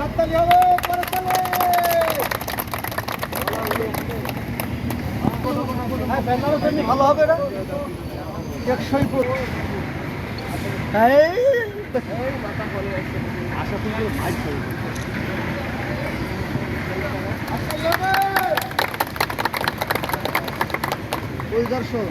হাততালি হ্যাঁ ভালো হবে টেকসই পুরো এই আশা করি ভাই পরিদর্শন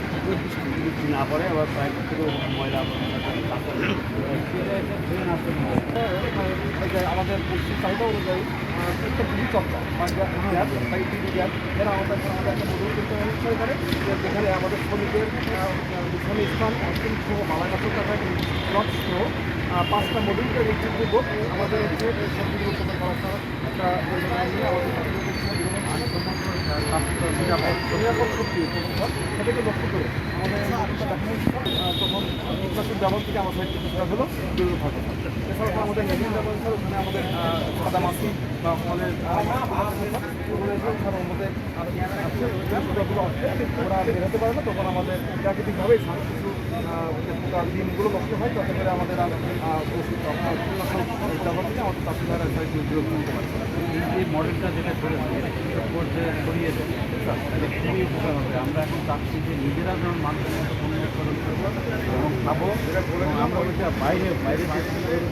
না পড়ে আবার পাইপ থেকে ময়লা আমাদের চাহিদা অনুযায়ী প্রত্যেক চক্র গ্যাস গ্যাস এরা আমাদের আমাদের একটা মডেল করতে অনুসরণ করে যেখানে আমাদের শ্রমিকের শ্রমিক স্থান অন্তিম সহ মালাগাছের টাকা প্লট সহ পাঁচটা মডিউলকে ভিত্তিপূর্বক আমাদের হচ্ছে সবগুলো একটা পরিকল্পনা নিয়ে আমাদের নিরাপদ শক্তি আমাদের তখন ব্যবহার থেকে আমাদের এছাড়াও আমাদের মেডিকেল ব্যবস্থা আমাদের সাদা আমাদের আমাদের ওরা বেরোতে পারে না তখন আমাদের প্রাকৃতিকভাবেই কিছু দিনগুলো নষ্ট হয় তাতে করে আমাদের ওষুধ ব্যবহার থেকে আমাদের চাষিরা এই মডেলটা যেটা করেছে দেয় খুবই উপকার হবে। আমরা এখন চাচ্ছি যে নিজেরা যেমন মানুষের মতো উৎপাদন করব এবং খাব, এবং আমরা হচ্ছে বাইরে বাইরে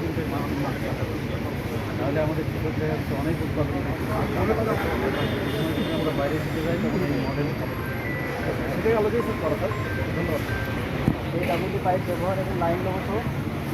কিন্তু মানুষ। তাহলে আমাদের কৃষকদের অনেক উৎপাদন আমরা বাইরে দিতে যাই তখন এই মডেল খাব। সেটাই আলোচনা করা হয় ধন্যবাদ। এই ডাবুটি পাইপ ব্যবহার এবং লাইন ব্যবস্থা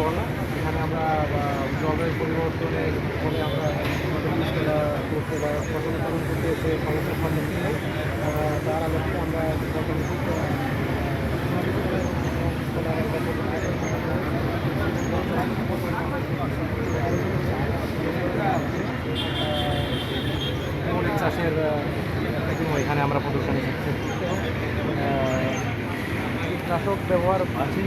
প্রযুক্তিকরণ এখানে আমরা জলবায়ু পরিবর্তনের ফলে আমরা কৃষকেরা করতে বা ফসল উৎপাদন করতে এসে সমস্যার সম্মুখীন হই। তার আলোকে আমরা চাষের এখানে আমরা প্রদর্শনী করছি। কীটনাশক ব্যবহার প্রাচীন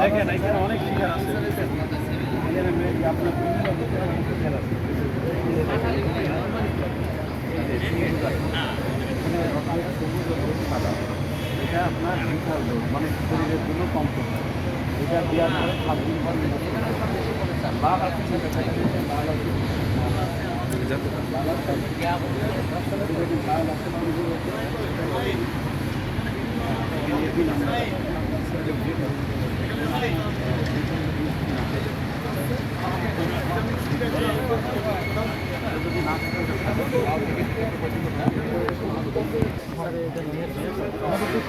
দেখেন এখানে অনেক শিকার আছে এটা আপনার মানে শরীরের জন্য কম এটা দেওয়ার পরে সাত দিন পর লাল আছে আছে আমাদের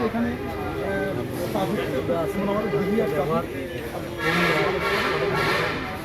এখানে যেমন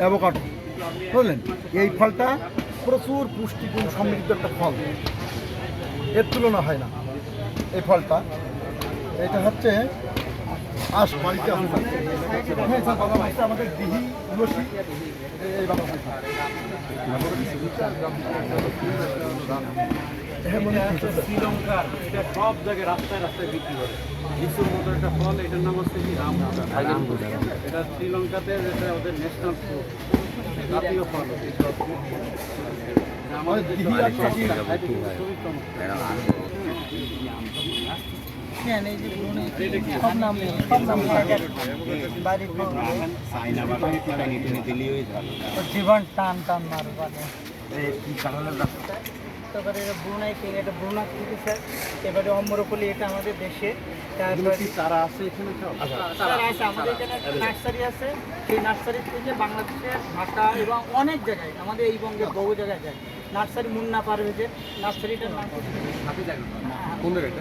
অ্যাভোকাডো। বুঝলেন? এই ফলটা প্রচুর পুষ্টিগুণ সমৃদ্ধ একটা ফল। এর তুলনা হয় না। এই ফলটা, এটা হচ্ছে আস বাড়িতে হ্যাঁ স্যার আমাদের দিহি, তুলসী, এই বাবা। শ্রীলঙ্কার এটা সব জায়গায় রাস্তায় রাস্তায় বিক্রি করে। লিচুর মতো একটা ফল এটার নাম হচ্ছে কি? রামবুটা এটা শ্রীলঙ্কাতে এটা ওদের ন্যাশনাল জাতীয় ফল। এটা আমাদের খুবই চমৎকার। সব নাম নেই সব মানে তারপরে এটা ব্রুনাই কিং এটা ব্রুনা কিন্তু স্যার এবারে অমরকলি এটা আমাদের দেশে তারা তারপরে আছে এখানে তারা আছে আমাদের এখানে নার্সারি আছে সেই নার্সারি থেকে বাংলাদেশের ঢাকা এবং অনেক জায়গায় আমাদের এই বঙ্গের বহু জায়গায় যায় নার্সারি মুন্না পারভেজের নার্সারিটার নাম কোন জায়গাটা